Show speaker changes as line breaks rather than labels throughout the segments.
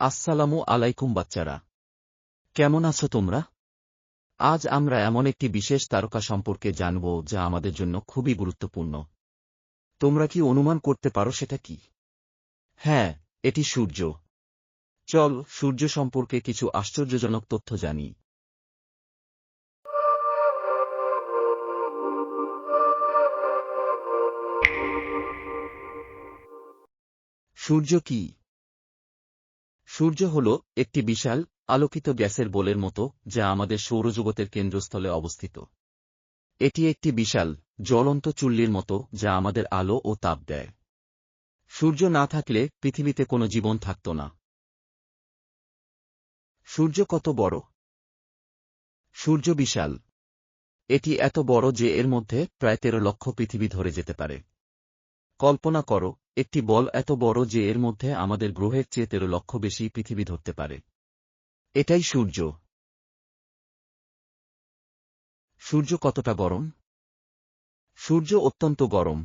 আসসালামু আলাইকুম বাচ্চারা। কেমন আছো তোমরা? আজ আমরা এমন একটি বিশেষ তারকা সম্পর্কে জানব যা আমাদের জন্য খুবই গুরুত্বপূর্ণ। তোমরা কি অনুমান করতে পারো সেটা কি? হ্যাঁ এটি সূর্য। চল, সূর্য সম্পর্কে কিছু আশ্চর্যজনক তথ্য জানি। সূর্য কি? সূর্য হল একটি বিশাল, আলোকিত গ্যাসের বোলের মতো, যা আমাদের সৌরজগতের কেন্দ্রস্থলে অবস্থিত। এটি একটি বিশাল, জ্বলন্ত চুল্লির মতো, যা আমাদের আলো ও তাপ দেয়। সূর্য না থাকলে পৃথিবীতে কোনো জীবন থাকত না। সূর্য কত বড়? সূর্য বিশাল। এটি এত বড় যে এর মধ্যে প্রায় তেরো লক্ষ পৃথিবী ধরে যেতে পারে। কল্পনা করো, একটি বল এত বড় যে এর মধ্যে আমাদের গ্রহের চেয়ে তেরো লক্ষ বেশি পৃথিবী ধরতে পারে। এটাই সূর্য। সূর্য কতটা গরম? সূর্য অত্যন্ত গরম।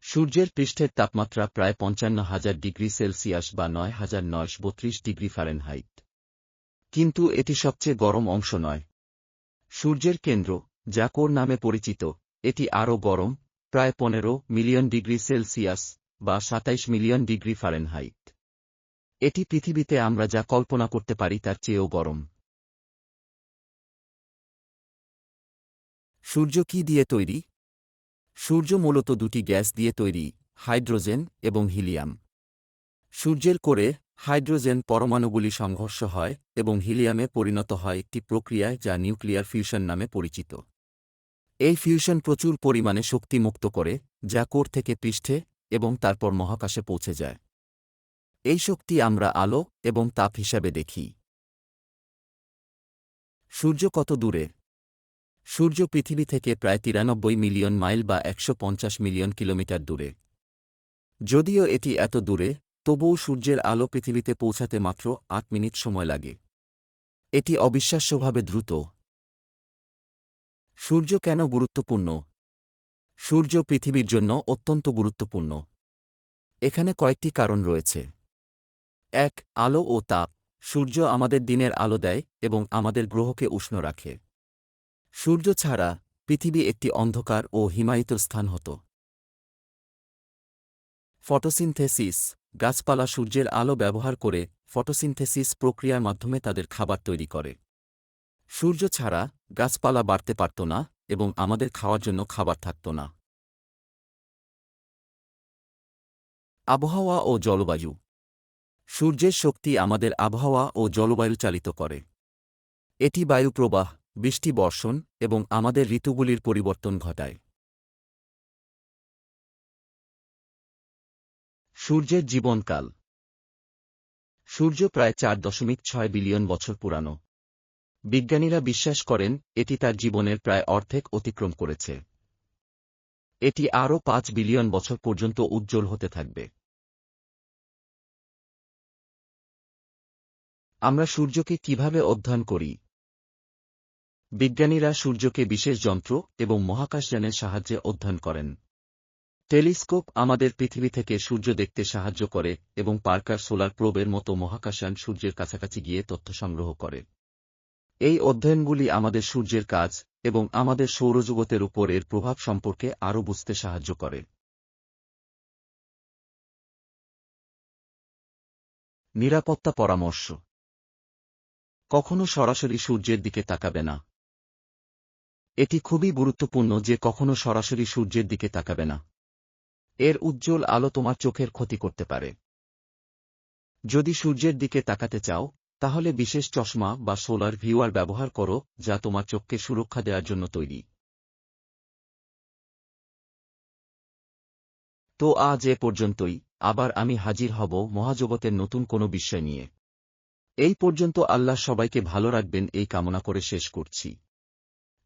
সূর্যের পৃষ্ঠের তাপমাত্রা প্রায় পঞ্চান্ন হাজার ডিগ্রি সেলসিয়াস বা নয় হাজার নয়শ বত্রিশ ডিগ্রি ফারেনহাইট। কিন্তু এটি সবচেয়ে গরম অংশ নয়। সূর্যের কেন্দ্র, যা কোর নামে পরিচিত, এটি আরও গরম প্রায় পনেরো মিলিয়ন ডিগ্রি সেলসিয়াস বা সাতাইশ মিলিয়ন ডিগ্রি ফারেনহাইট। এটি পৃথিবীতে আমরা যা কল্পনা করতে পারি তার চেয়েও গরম। সূর্য কি দিয়ে তৈরি? সূর্য মূলত দুটি গ্যাস দিয়ে তৈরি, হাইড্রোজেন এবং হিলিয়াম। সূর্যের করে হাইড্রোজেন পরমাণুগুলি সংঘর্ষ হয় এবং হিলিয়ামে পরিণত হয় একটি প্রক্রিয়ায় যা নিউক্লিয়ার ফিউশন নামে পরিচিত। এই ফিউশন প্রচুর পরিমাণে শক্তি মুক্ত করে, যা কোর থেকে পৃষ্ঠে এবং তারপর মহাকাশে পৌঁছে যায়। এই শক্তি আমরা আলো এবং তাপ হিসাবে দেখি। সূর্য কত দূরে? সূর্য পৃথিবী থেকে প্রায় তিরানব্বই মিলিয়ন মাইল বা একশো পঞ্চাশ মিলিয়ন কিলোমিটার দূরে। যদিও এটি এত দূরে, তবুও সূর্যের আলো পৃথিবীতে পৌঁছাতে মাত্র আট মিনিট সময় লাগে। এটি অবিশ্বাস্যভাবে দ্রুত। সূর্য কেন গুরুত্বপূর্ণ? সূর্য পৃথিবীর জন্য অত্যন্ত গুরুত্বপূর্ণ। এখানে কয়েকটি কারণ রয়েছে। এক, আলো ও তাপ। সূর্য আমাদের দিনের আলো দেয় এবং আমাদের গ্রহকে উষ্ণ রাখে। সূর্য ছাড়া পৃথিবী একটি অন্ধকার ও হিমায়িত স্থান হতো। ফটোসিনথেসিস। গাছপালা সূর্যের আলো ব্যবহার করে ফটোসিনথেসিস প্রক্রিয়ার মাধ্যমে তাদের খাবার তৈরি করে। সূর্য ছাড়া গাছপালা বাড়তে পারত না এবং আমাদের খাওয়ার জন্য খাবার থাকত না। আবহাওয়া ও জলবায়ু। সূর্যের শক্তি আমাদের আবহাওয়া ও জলবায়ু চালিত করে। এটি বায়ু প্রবাহ, বৃষ্টি বর্ষণ এবং আমাদের ঋতুগুলির পরিবর্তন ঘটায়। সূর্যের জীবনকাল। সূর্য প্রায় চার দশমিক ছয় বিলিয়ন বছর পুরানো। বিজ্ঞানীরা বিশ্বাস করেন, এটি তার জীবনের প্রায় অর্ধেক অতিক্রম করেছে। এটি আরও পাঁচ বিলিয়ন বছর পর্যন্ত উজ্জ্বল হতে থাকবে। আমরা সূর্যকে কীভাবে অধ্যয়ন করি? বিজ্ঞানীরা সূর্যকে বিশেষ যন্ত্র এবং মহাকাশযানের সাহায্যে অধ্যয়ন করেন। টেলিস্কোপ আমাদের পৃথিবী থেকে সূর্য দেখতে সাহায্য করে এবং পার্কার সোলার প্রোবের মতো মহাকাশযান সূর্যের কাছাকাছি গিয়ে তথ্য সংগ্রহ করে। এই অধ্যয়নগুলি আমাদের সূর্যের কাজ এবং আমাদের সৌরজগতের উপর এর প্রভাব সম্পর্কে আরও বুঝতে সাহায্য করে। নিরাপত্তা পরামর্শ। কখনো সরাসরি সূর্যের দিকে তাকাবে না। এটি খুবই গুরুত্বপূর্ণ যে কখনো সরাসরি সূর্যের দিকে তাকাবে না। এর উজ্জ্বল আলো তোমার চোখের ক্ষতি করতে পারে। যদি সূর্যের দিকে তাকাতে চাও তাহলে বিশেষ চশমা বা সোলার ভিউয়ার ব্যবহার করো, যা তোমার চোখকে সুরক্ষা দেওয়ার জন্য তৈরি। তো আজ এ পর্যন্তই। আবার আমি হাজির হব মহাজগতের নতুন কোনো বিষয় নিয়ে। এই পর্যন্ত আল্লাহ সবাইকে ভালো রাখবেন, এই কামনা করে শেষ করছি।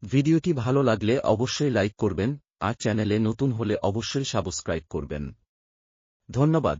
ভিডিওটি ভালো লাগলে অবশ্যই লাইক করবেন, আর চ্যানেলে নতুন হলে অবশ্যই সাবস্ক্রাইব করবেন। ধন্যবাদ।